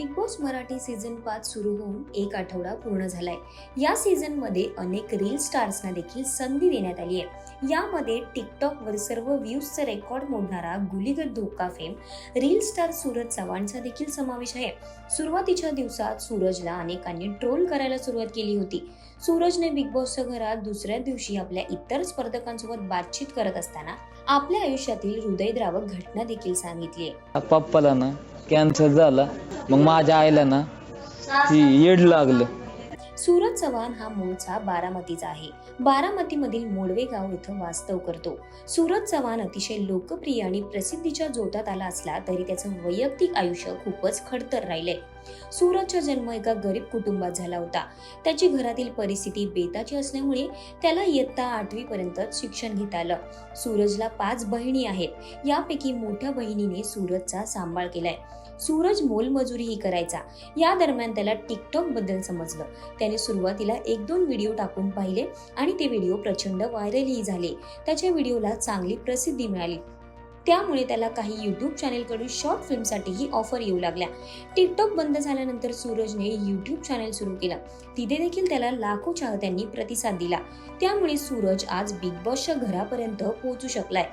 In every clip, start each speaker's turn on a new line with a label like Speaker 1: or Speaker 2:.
Speaker 1: Big boss Marathi season पाच सुरू होऊन एक आठवडा पूर्ण झालाय. या सीझनमध्ये अनेक रील स्टार्सना देखील संधी देण्यात आली आहे. यामध्ये टिकटॉकवर सर्व व्ह्यूजचा रेकॉर्ड मोडणारा गुलीगत धोका फेम रील स्टार सूरज चव्हाणचा देखील समावेश आहे. सुरुवातीच्या दिवसात सूरजला अनेकांनी ट्रोल करायला सुरुवात केली होती. सूरजने बिग बॉसच्या घरात दुसऱ्या दिवशी आपल्या इतर स्पर्धकांसोबत बातचीत करत असताना आपल्या आयुष्यातील हृदयद्रावक घटना देखील सांगितली
Speaker 2: पप्पाला ना कॅन्सर झाला. मग माझ्या आईला ना ती येड लागलं.
Speaker 1: सूरज चव्हाण हा मूळचा बारामतीचा आहे. बारामतीमधील मोडवे गाव इथं वास्तव करतो. सूरज चव्हाण अतिशय लोकप्रिय आणि प्रसिद्धीच्या जोतात आला असला तरी त्याचं वैयक्तिक आयुष्य खूपच खडतर राहिले सूरजचा जन्म एका गरीब कुटुंबात झाला होता. त्याची घरातील परिस्थिती बेताची असल्यामुळे त्याला इयत्ता आठवी पर्यंत शिक्षण घेता आलं. सूरजला पाच बहिणी आहेत. यापैकी मोठ्या बहिणीने सूरजचा सांभाळ केलाय. सूरज मोलमजुरीही करायचा. या दरम्यान त्याला टिकटॉकबद्दल समजलं. त्याने सुरुवातीला एक दोन व्हिडिओ टाकून पाहिले आणि ते व्हिडिओ प्रचंड व्हायरलही झाले. त्याच्या व्हिडिओला चांगली प्रसिद्धी मिळाली. त्यामुळे त्याला काही युट्यूब चॅनेलकडून शॉर्ट फिल्मसाठीही ऑफर येऊ लागल्या. टिकटॉक बंद झाल्यानंतर सूरजने युट्यूब चॅनेल सुरू केलं. तिथे देखील त्याला लाखो चाहत्यांनी प्रतिसाद दिला. त्यामुळे सूरज आज बिग बॉसच्या घरापर्यंत पोहोचू शकलाय.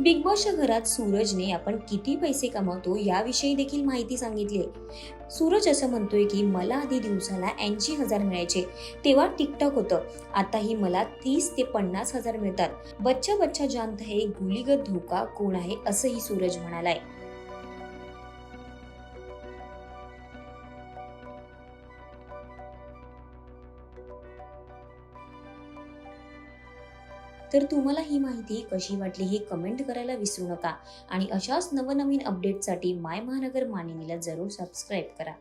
Speaker 1: बिग बॉसच्या घरात सूरजने आपण किती पैसे कमावतो याविषयी देखील माहिती सांगितली. सूरज असं म्हणतोय की मला आधी दिवसाला ऐंशी हजार मिळायचे. तेव्हा टिकटॉक होतं. आताही मला तीस ते पन्नास हजार मिळतात. बच्चा बच्चा जानत है गुलीगत धोका कोण आहे? असंही सूरज म्हणालाय. तर तुम्हाला ही माहिती कशी वाटली हे कमेंट करायला विसरू नका. आणि अशाच नवनवीन अपडेटसाठी माय महानगर मानिनीला जरूर सबस्क्राईब करा.